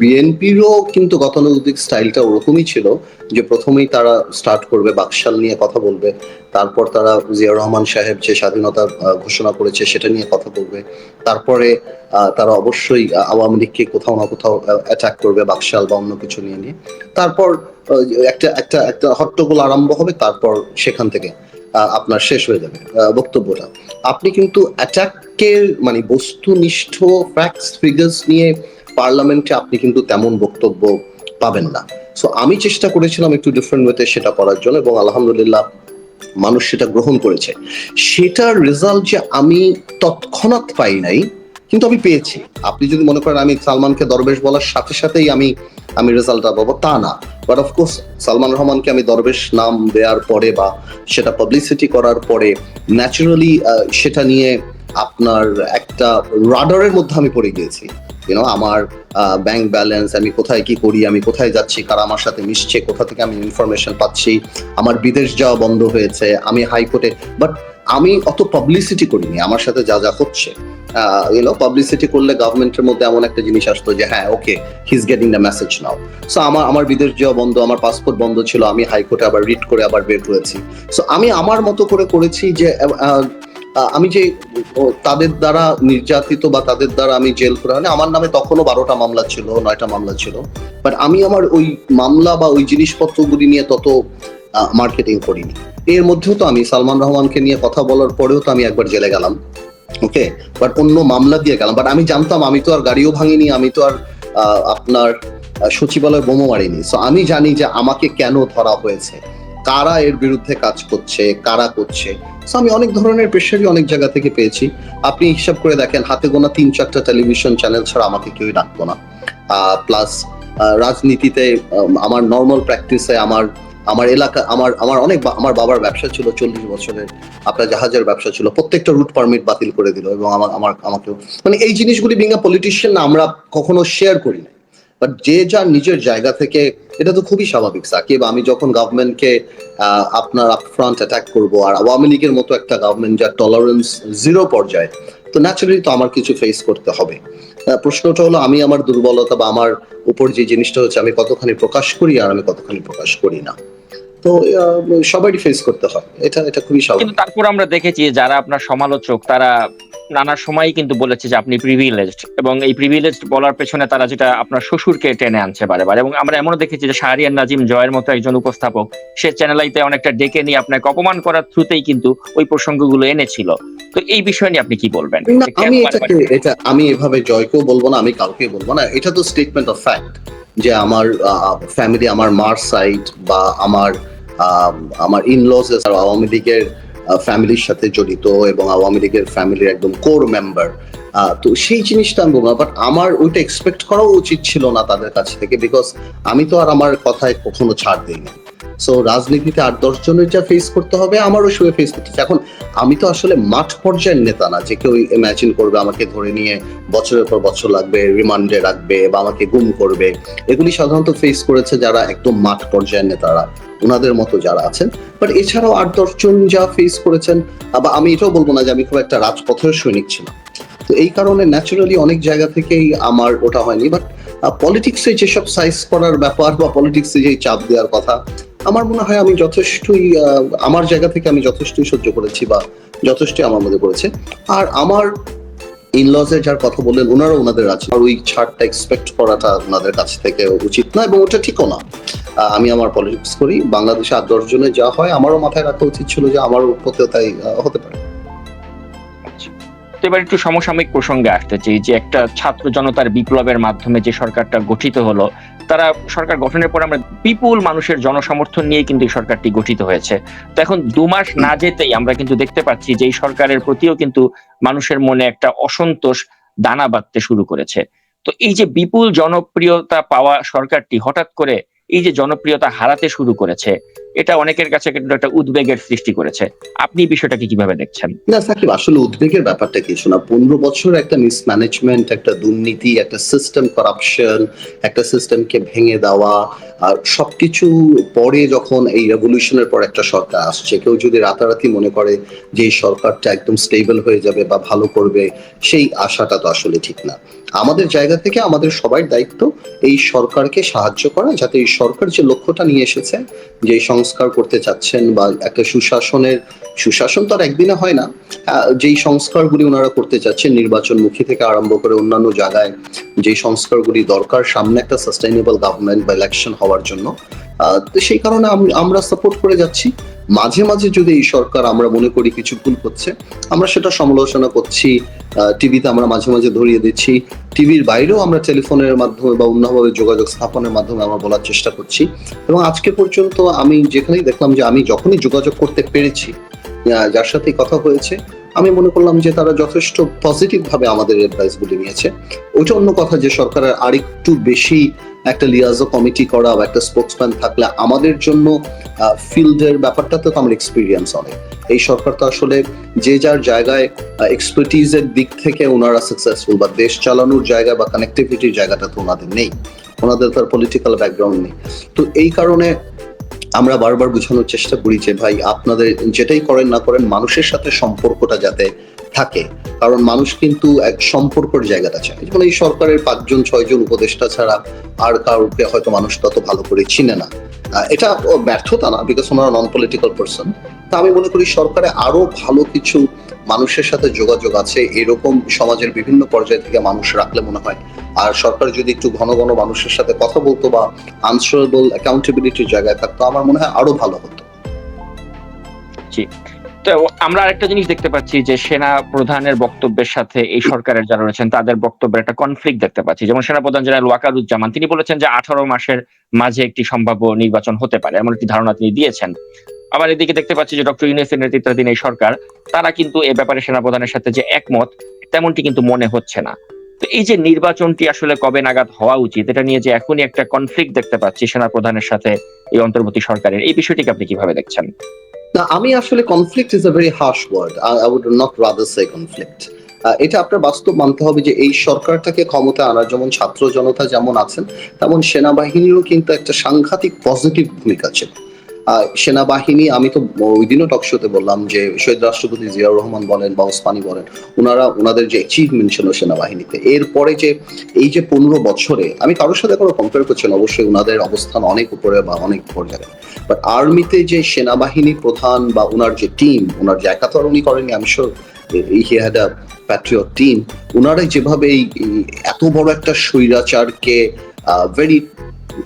বিএনপিরও কিন্তু গতানুগতিক স্টাইলটা ওরকমই ছিল যে প্রথমেই তারা স্টার্ট করবে, বাকশাল নিয়ে কথা বলবে, তারপর তারা জিয়া রহমান সাহেব যে স্বাধীনতা ঘোষণা করেছে সেটা নিয়ে কথা বলবে, তারপরে তারা অবশ্যই আওয়ামী লীগকে কোথাও না কোথাও অ্যাটাক করবে বাকশাল বা অন্য কিছু নিয়ে নিয়ে। তারপর একটা একটা একটা হট্টগোল আরম্ভ হবে, তারপর সেখান থেকে আপনার শেষ হয়ে যাবে বক্তব্যটা। আপনি কিন্তু অ্যাটাকের মানে বস্তুনিষ্ঠ ফ্যাক্টস ফিগার্স নিয়ে পার্লামেন্টে আপনি কিন্তু তেমন বক্তব্য পাবেন না। সো আমি চেষ্টা করেছিলাম একটু ডিফারেন্ট ওয়েতে সেটা করার জন্য এবং আলহামদুলিল্লাহ মানুষ সেটা গ্রহণ করেছে। সেটার রেজাল্ট যে আমি তৎক্ষণাৎ পাই নাই, কিন্তু আমি পেয়েছি। আপনি যদি মনে করেন আমি সালমানকে দরবেশ বলার সাথে সাথেই আমি আমি রেজাল্টটা পাবো, তা না। বাট অফকোর্স সালমান রহমানকে আমি দরবেশ নাম দেওয়ার পরে বা সেটা পাবলিসিটি করার পরে ন্যাচারালি সেটা নিয়ে আপনার একটা রাডারের মধ্যে আমি পড়ে গিয়েছি। ইউনো আমার ব্যাংক ব্যালেন্স আমি কোথায় কি করি, আমি কোথায় যাচ্ছি, কারা আমার সাথে মিশছে, কোথা থেকে আমি ইনফরমেশন পাচ্ছি, আমার বিদেশ যাওয়া বন্ধ হয়েছে, আমি হাইকোর্টে বাট আমি অত পাবলিসিটি করিনি, আমার সাথে যা যা হচ্ছে। ইউনো পাবলিসিটি করলে গভর্নমেন্টের মধ্যে এমন একটা জিনিস আসতো যে হ্যাঁ okay he is getting the message now so আমার আমার বিদেশ যাওয়া বন্ধ, আমার পাসপোর্ট বন্ধ ছিল, আমি হাইকোর্টে আবার রিড করে আবার বের করেছি সো আমি আমার মতো করে করেছি যে আমি যে তাদের দ্বারা নির্যাতিত বা তাদের দ্বারা আমি জেল করা হয়নি আমার নামে তখনও বারোটা মামলা ছিল, নয়টা মামলা ছিল। বাট আমি আমার ওই মামলা বা ওই জিনিসপত্রগুলি নিয়ে তত মার্কেটিং করিনি। এর মধ্যেও তো আমি সালমান রহমানকে নিয়ে কথা বলার পরেও তো আমি একবার জেলে গেলাম ওকে বাট অন্য মামলা দিয়ে গেলাম। বাট আমি জানতাম, আমি তো আর গাড়িও ভাঙিনি, আমি তো আর আপনার সচিবালয় বোমো মারিনি। সো আমি জানি যে আমাকে কেন ধরা হয়েছে। কারা এর বিরুদ্ধে কাজ করছে কারা করছে? So, আমি অনেক ধরনের প্রেশারই অনেক জায়গা থেকে পেয়েছি। আপনি হিসাব করে দেখেন হাতে গোনা তিন চারটা টেলিভিশন চ্যানেল ছাড়া আমাকে কেউই ডাকতো না। প্লাস রাজনীতিতে আমার নর্মাল প্র্যাকটিসে আমার আমার এলাকা আমার আমার অনেক আমার বাবার ব্যবসা ছিল চল্লিশ বছরের আপনার জাহাজের ব্যবসা ছিল। প্রত্যেকটা রুট পারমিট বাতিল করে দিল এবং আমার আমার আমাকেও। মানে এই জিনিসগুলি বিং পলিটিশিয়ান আমরা কখনো শেয়ার করি না বাট যে যার নিজের জায়গা থেকে, এটা তো খুবই স্বাভাবিক, সাকিব। আমি যখন গভর্নমেন্টকে আপনার আপফ্রন্ট অ্যাটাক করব, আর আওয়ামী লীগের মতো একটা গভর্নমেন্ট যার টলারেন্স জিরো পর্যায়ে, তো ন্যাচারালি তো আমার কিছু ফেস করতে হবে। প্রশ্নটা হলো, আমি আমার দুর্বলতা বা আমার উপর যে জিনিসটা হচ্ছে, আমি কতখানি প্রকাশ করি, আর আমি কতখানি প্রকাশ করি না? তো সবারই ফেস করতে হয়। এটা এটা খুবই কিন্তু স্বাভাবিক তারপর আমরা দেখেছি, যারা আপনার সমালোচক, তারা নানা সময় কিন্তু বলেছে যে আপনি প্রিভিলেজড এবং এই প্রিভিলেজড বলার পেছনে তারা যেটা আপনার শ্বশুরকে টেনে আনছে বারে বারে এবং আমরা এমনও দেখেছি যে শাহরিয়ার নাজিম জয়ের মতো একজন উপস্থাপক সে চ্যানেলাইতে অনেকটা ডেকে নিয়ে আপনাকে অপমান করার থ্রুতেই কিন্তু ওই প্রসঙ্গগুলো এনেছিল। তো এই বিষয় নিয়ে আপনি কি বলবেন? আমি এটা আমি এভাবে জয়কেও বলব না আমি কাউকে বলব না। এটা তো স্টেটমেন্ট অফ ফ্যাক্ট যে আমার ফ্যামিলি আমার মার সাইড বা আমার আমার ইনলস আওয়ামী লীগের ফ্যামিলির সাথে জড়িত এবং আওয়ামী লীগের ফ্যামিলির একদম কোর মেম্বার তো সেই জিনিসটা আমি বলব বাট আমার ওইটা এক্সপেক্ট করাও উচিত ছিল না তাদের কাছ থেকে বিকজ আমি তো আর আমার কথায় কখনো ছাড় দিই না সো রাজনীতিতে আট দশ জনের যা ফেস করতে হবে, আমারও শুয়ে ফেস করতে এখন, আমি তো আসলে মাঠ পর্যায়ের নেতা না, যে কেউ ইমাজিন করবে, আমাকে ধরে নিয়ে বছরের পর বছর লাগবে রিমান্ডে রাখবে বা আমাকে গুম করবে। এগুলি সাধারণত ফেস করেছে যারা একদম মাঠ পর্যায়ের নেতারা ওনাদের মতো যারা আছেন। বাট এছাড়াও আট দশজন যা ফেস করেছেন বা আমি এটাও বলব না যে আমি খুব একটা রাজপথের সৈনিক ছিলাম। তো এই কারণে ন্যাচুরালি অনেক জায়গা থেকেই আমার ওটা হয়নি। বাট পলিটিক্সে যেসব সাইজ করার ব্যাপার বা পলিটিক্সে যে চাপ দেওয়ার কথা আমার মনে হয় আমি যথেষ্টই আমার জায়গা থেকে আমি যথেষ্টই সহ্য করেছি বা যথেষ্টই আমার মধ্যে করেছে। আর আমার যার কথা বললেন ওনারা ওনাদের আছে আর ওই ছাড়টা এক্সপেক্ট করাটা ওনাদের কাছ থেকে উচিত না এবং ওটা ঠিকও না। আমি আমার পলিটিক্স করি। বাংলাদেশে আট দশ জনে যা হয়, আমারও মাথায় রাখা উচিত ছিল যে আমারও হতেও তাই হতে পারে। এবার একটু সমসাময়িক প্রসঙ্গে আসতে চাই যে একটা ছাত্র জনতার বিপ্লবের মাধ্যমে যে সরকারটা গঠিত হলো তারা সরকার গঠনের পর আমরা বিপুল মানুষের জনসমর্থন নিয়ে কিন্তু এই সরকারটি গঠিত হয়েছে। তো এখন দু মাস না যেতেই আমরা কিন্তু দেখতে পাচ্ছি যে এই সরকারের প্রতিও কিন্তু মানুষের মনে একটা অসন্তোষ দানা বাঁধতে শুরু করেছে। তো এই যে বিপুল জনপ্রিয়তা পাওয়া সরকারটি হঠাৎ করে এই যে জনপ্রিয়তা হারাতে শুরু করেছে এটা অনেকের কাছে কিন্তু একটা উদ্বেগের সৃষ্টি করেছে। আপনি বিষয়টাকে কীভাবে দেখছেন? না, সাকিব, আসলে উদ্বেগের ব্যাপারটা কিছু না পনেরো বছর একটা মিসম্যানেজমেন্ট একটা দুর্নীতি, একটা সিস্টেম করাপশন একটা সিস্টেমকে ভেঙে দেওয়া, আর সবকিছু পরে যখন এই রেভলিউশনের পর একটা সরকার আসছে, কেউ যদি রাতারাতি মনে করে যে এই সরকারটা একদম স্টেবল হয়ে যাবে বা ভালো করবে, সেই আশাটা তো আসলে ঠিক না। আমাদের জায়গা থেকে আমাদের সবার দায়িত্ব এই সরকারকে সাহায্য করা, যাতে এই সরকার যে লক্ষ্যটা নিয়ে এসেছে, যে সংস্কার করতে চাচ্ছেন বা একটা সুশাসনের সুশাসন তো আর একদিনে হয় না। আহ, যেই সংস্কারগুলি ওনারা করতে চাচ্ছেন নির্বাচনমুখী থেকে আরম্ভ করে অন্যান্য জায়গায় যে সংস্কারগুলি দরকার সামনে একটা সাস্টেইনেবল গভর্নমেন্ট বা ইলেকশন হওয়ার জন্য সেই কারণে আমরা সাপোর্ট করে যাচ্ছি। মাঝে মাঝে যদি এই সরকার আমরা মনে করি কিছু ভুল করছে আমরা সেটা সমালোচনা করছি টিভিতে আমরা মাঝে মাঝে ধরিয়ে দিচ্ছি, টিভির বাইরেও আমরা টেলিফোনের মাধ্যমে বা অন্যভাবে যোগাযোগ স্থাপনের মাধ্যমে আমরা বলার চেষ্টা করছি। এবং আজকে পর্যন্ত আমি যেখানেই দেখলাম যে আমি যখনই যোগাযোগ করতে পেরেছি যার সাথে কথা হয়েছে আমি মনে করলাম যে তারা যথেষ্ট পজিটিভ ভাবে আমাদের অ্যাডভাইস গুলি নিয়েছে। ওইটা অন্য কথা যে সরকারের আরেকটু বেশি একটা লিয়াজো কমিটি করা বা একটা স্পোর্টসম্যান থাকলে আমাদের জন্য ফিল্ডের ব্যাপারটাতে তো আমার এক্সপিরিয়েন্স অনেক। এই সরকার তো আসলে যে যার জায়গায় এক্সপার্টিজের দিক থেকে ওনারা সাকসেসফুল বা দেশ চালানোর জায়গা বা কানেক্টিভিটির জায়গাটা তো ওনাদের নেই। ওনাদের তার পলিটিক্যাল ব্যাকগ্রাউন্ড নেই। তো এই কারণে আমরা বারবার বোঝানোর চেষ্টা করি যে ভাই, আপনাদের যেটাই করেন না করেন, মানুষের সাথে সম্পর্কটা যাতে থাকে। কারণ মানুষ কিন্তু এক সম্পর্কের জায়গাটা চায়। যেমন এই সরকারের পাঁচজন, ছয়জন উপদেষ্টা ছাড়া আর কাউকে হয়তো মানুষ তত ভালো করে চিনে না। এটা ব্যর্থতা না বিকজ ওনারা নন পলিটিক্যাল পার্সন তা আমি মনে করি সরকারে আরও ভালো কিছু মানুষের সাথে যোগাযোগ আছে, এরকম সমাজের বিভিন্ন পর্যায় থেকে মানুষ রাখলে মনে হয়। আর সরকার যদি একটু ঘন ঘন মানুষের সাথে কথা বলতো বা আনসারেবল অ্যাকাউন্টেবিলিটির জায়গায় থাকতো, আমার মনে হয় আরও ভালো হতো। তো আমরা আরেকটা জিনিস দেখতে পাচ্ছি যে সেনা প্রধানের বক্তব্যের সাথে এই সরকারের যারা রয়েছেন, তাদের বক্তব্যের একটা কনফ্লিক্ট দেখতে পাচ্ছি। যেমন সেনা প্রধান জেনারেল ওয়াকারুজ্জামান, তিনি বলেছেন যে আঠারো মাসের মাঝে একটি সম্ভাব্য নির্বাচন হতে পারে, এমন একটি ধারণা তিনি দিয়েছেন। আবার এদিকে দেখতে পাচ্ছি যে ডক্টর ইউনুসের নেতৃত্বাধীন এই সরকার, তারা কিন্তু এ ব্যাপারে সেনাপ্রধানের সাথে যে একমত, তেমনটি কিন্তু মনে হচ্ছে না। তো এই যে নির্বাচনটি আসলে কবে নাগাদ হওয়া উচিত, এটা নিয়ে যে এখনই একটা কনফ্লিক্ট দেখতে পাচ্ছি সেনাপ্রধানের সাথে এই অন্তর্বর্তী সরকারের, এই বিষয়টিকে আপনি কীভাবে দেখছেন? না, আমি আসলে conflict is a very harsh word I would not rather say conflict এটা আপনার বাস্তব মানতে হবে যে এই সরকারটাকে ক্ষমতা আনার, যেমন ছাত্র জনতা যেমন আছেন, তেমন সেনাবাহিনীরও কিন্তু একটা সাংঘাতিক পজিটিভ ভূমিকা ছিল। সেনাবাহিনী, আমি তো ওই দিনও টকশোতে বললাম যে শহীদ রাষ্ট্রপতি জিয়াউর রহমান বলেন বা ওসমানী বলেন ওনারা ওনাদের যে অ্যাচিভমেন্ট ছিল সেনাবাহিনীতে, এরপরে যে এই যে পনেরো বছরে, আমি কারোর সাথে কোনো কম্পেয়ার করছি না, অবশ্যই ওনাদের অবস্থান অনেক উপরে বা অনেক পর্যায়ে। বাট আর্মিতে যে সেনাবাহিনী প্রধান বা ওনার যে টিম ওনার যে একাত্তর উনি করেনি আমি sure he had a patriot team ওনারা যেভাবে এই এই এত বড় একটা স্বৈরাচারকে ভেরি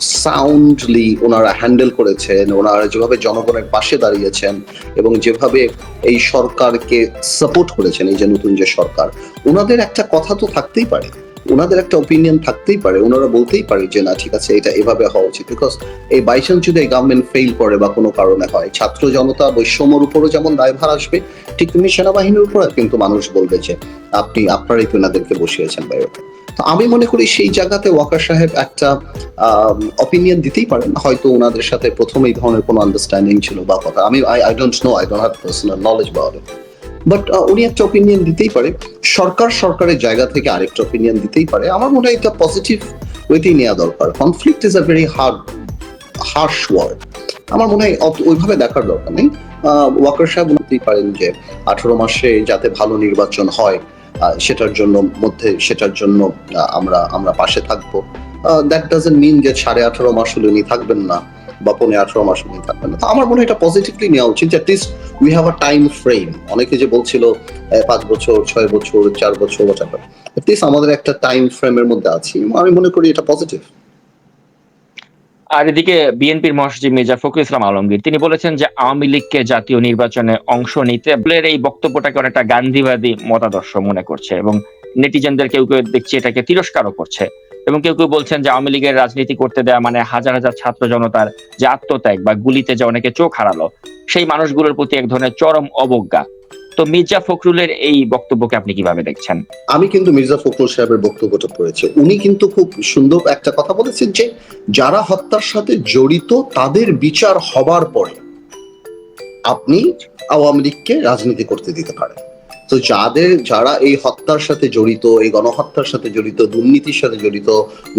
সাউন্ডলি ওনারা হ্যান্ডেল করেছেন, ওনারা যেভাবে জনগণের পাশে দাঁড়িয়েছেন এবং যেভাবে এই সরকারকে সাপোর্ট করেছেন, এই যে নতুন যে সরকার, ওনাদের একটা কথা তো থাকতেই পারে। ওনাদের একটা ওপিনিয়ন থাকতেই পারে, ওনারা বলতেই পারে যে, না, ঠিক আছে, এটা এভাবে হওয়া উচিত। বিকজ এই বাইচান্স যদি গভর্নমেন্ট ফেল করে বা কোনো কারণে হয়, ছাত্র জনতা বৈষম্যর উপরও যেমন দায়ভার আসবে, ঠিক তেমনি সেনাবাহিনীর উপর কিন্তু মানুষ বলবে যে, আপনি, আপনারাই তো ওনাদেরকে বসিয়েছেন বা এরকম তো আমি মনে করি সেই জায়গাতে ওয়াকার সাহেব একটা অপিনিয়ন দিতেই পারেন। হয়তো ওনাদের সাথে প্রথম এই ধরনের কোনো আন্ডারস্ট্যান্ডিং ছিল বা কথা। আমি I don't know I don't have personal knowledge it but উনি একটা ওপিনিয়ন দিতেই পারে। সরকার সরকারের জায়গা থেকে আরেকটা ওপিনিয়ন দিতেই পারে। আমার মনে হয় এটা পজিটিভ ওয়েতেই নেওয়া দরকার। Conflict is a very hard harsh word আমার মনে হয় ওইভাবে দেখার দরকার নেই। ওয়াকার সাহেব বলতেই পারেন যে, আঠারো মাসে যাতে ভালো নির্বাচন হয় সেটার জন্য মধ্যে সেটার জন্য আমরা আমরা পাশে থাকব। দ্যাট ডাজেন্ট মিন যে সাড়ে আঠারো মাস হলে উনি থাকবেন না। বা পনেরো আঠারো মাস উনি থাকবেন না। আমার মনে হয় এটা পজিটিভলি নেওয়া উচিত at least we have a time frame অনেকে যে বলছিল পাঁচ বছর, ছয় বছর, চার বছর whatever. অ্যাটলিস্ট আমাদের একটা টাইম ফ্রেমের মধ্যে আছি। আমি মনে করি এটা পজিটিভ আর এদিকে বিএনপির মহাসচিব মির্জা ফখরুল ইসলাম আলমগীর, তিনি বলেছেন যে আওয়ামী লীগকে জাতীয় নির্বাচনে অংশ নিতে বলের এই বক্তব্যটাকে অনেকটা গান্ধীবাদী মতাদর্শ মনে করছে এবং নেটিজেনদের কেউ কেউ দেখছে এটাকে তিরস্কারও করছে। এবং কেউ কেউ বলছেন যে আওয়ামী লীগের রাজনীতি করতে দেওয়া মানে হাজার হাজার ছাত্র জনতার যে আত্মত্যাগ বা গুলিতে যে অনেকে চোখ হারালো, সেই মানুষগুলোর প্রতি এক ধরনের চরম অবজ্ঞা। তো মির্জা ফখরুলের এই বক্তব্যকে আপনি কীভাবে দেখছেন? আমি কিন্তু মির্জা ফখরুল সাহেবের বক্তব্যটা পড়েছি। উনি কিন্তু খুব সুন্দর একটা কথা বলেছেন যে, যারা হত্যার সাথে জড়িত তাদের বিচার হবার পরে আপনি আওয়ামী লীগকে রাজনীতি করতে দিতে পারেন। তো যাদের, যারা এই হত্যার সাথে জড়িত, এই গণহত্যার সাথে জড়িত, দুর্নীতির সাথে জড়িত,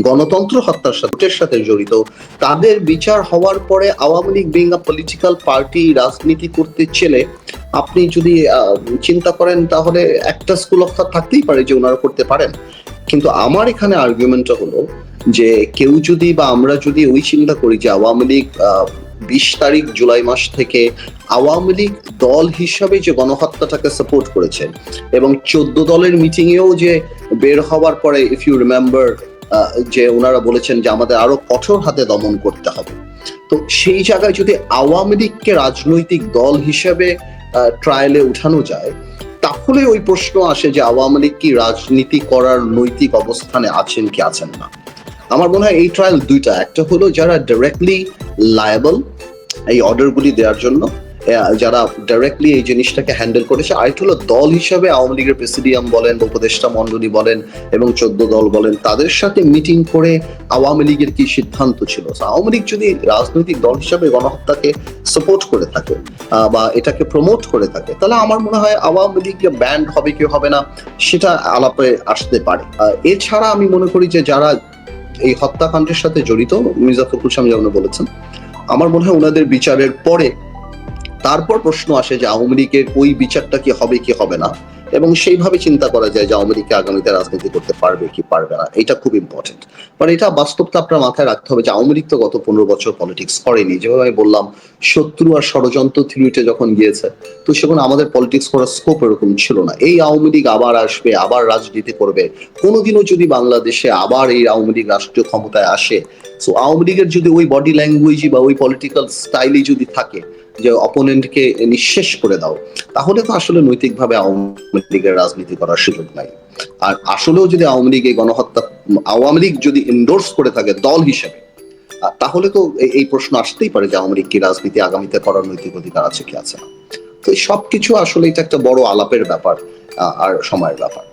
গণতন্ত্র হত্যার সাথে সাথে জড়িত, তাদের বিচার হওয়ার পরে Awami League being political party রাজনীতি করতে চলে, আপনি যদি চিন্তা করেন তাহলে একটা স্কুল অফ থট থাকতেই পারে যে ওনারা করতে পারেন। কিন্তু আমার এখানে আর্গুমেন্টটা হলো যে কেউ যদি বা আমরা যদি ওই চিন্তা করি যে আওয়ামী লীগ বিশ তারিখ জুলাই মাস থেকে আওয়ামী লীগ দল হিসাবে যে গণহত্যাটাকে সাপোর্ট করেছে এবং চোদ্দ দলের মিটিংয়েও যে বের হওয়ার পরে ইফ ইউ রিমেম্বার যে ওনারা বলেছেন যে আমাদের আরও কঠোর হাতে দমন করতে হবে। তো সেই জায়গায় যদি আওয়ামী লীগকে রাজনৈতিক দল হিসেবে ট্রায়ালে উঠানো যায়, তাহলে ওই প্রশ্ন আসে যে আওয়ামী লীগ কি রাজনীতি করার নৈতিক অবস্থানে আছেন কি আছেন না। আমার মনে হয় এই ট্রায়াল দুইটা, একটা হলো যারা ডাইরেক্টলি লায়াবল এই অর্ডারগুলি দেওয়ার জন্য যারা ডাইরেক্টলি এই জিনিসটাকে হ্যান্ডেল করেছে আরেকটা হলো দল হিসাবে আওয়ামী লীগের প্রেসিডিয়াম বলেন, উপদেষ্টা মন্ডলী বলেন এবং চোদ্দ দল বলেন, তাদের সাথে মিটিং করে আওয়ামী লীগের কি সিদ্ধান্ত ছিল? আওয়ামী লীগ যদি রাজনৈতিক দল হিসাবে গণহত্যাকে সাপোর্ট করে থাকে বা এটাকে প্রমোট করে থাকে, তাহলে আমার মনে হয় আওয়ামী লীগ ব্যান্ড হবে কি হবে না, সেটা আলাপে আসতে পারে। এছাড়া আমি মনে করি যে যারা এই হত্যাকাণ্ডের সাথে জড়িত, মির্জা ফখরুল ইসলাম যেমন বলেছেন আমার মনে হয় ওনাদের বিচারের পরে তারপর প্রশ্ন আসে যে আওয়ামী লীগের ওই বিচারটা কি হবে কি হবে না। এবং সেইভাবে চিন্তা করা যায় যে আওয়ামী আগামীতে রাজনীতি করতে পারবে কি পারবে না। এটা খুব ইম্পর্টেন্ট বাট এটা বাস্তবটা আপনার মাথায় রাখতে হবে যে আওয়ামী লীগ তো গত পনেরো বছর পলিটিক্স করেনি। যেভাবে আমি বললাম, শত্রু আর ষড়যন্ত্র থিওরিতে যখন গিয়েছে, তো সেখানে আমাদের পলিটিক্স করার স্কোপ এরকম ছিল না। এই আওয়ামী লীগ আবার আসবে, আবার রাজনীতি করবে। কোনোদিনও যদি বাংলাদেশে আবার এই আওয়ামী লীগ রাষ্ট্রীয় ক্ষমতায় আসে সো আওয়ামী লীগের যদি ওই বডি ল্যাঙ্গুয়েজই বা ওই পলিটিক্যাল স্টাইলই যদি থাকে যে অপোনেন্টকে নিঃশেষ করে দাও, তাহলে তো আসলে নৈতিকভাবে আওয়ামী লীগের রাজনীতি করার সুযোগ নাই। আর আসলেও যদি আওয়ামী লীগ এই গণহত্যা, আওয়ামী লীগ যদি এন্ডোর্স করে থাকে দল হিসেবে তাহলে তো এই- প্রশ্ন আসতেই পারে যে আওয়ামী লীগ কি রাজনীতি আগামীতে করার নৈতিক অধিকার আছে কি আছে না। তো সবকিছু আসলে এটা একটা বড় আলাপের ব্যাপার আর সময়ের ব্যাপার।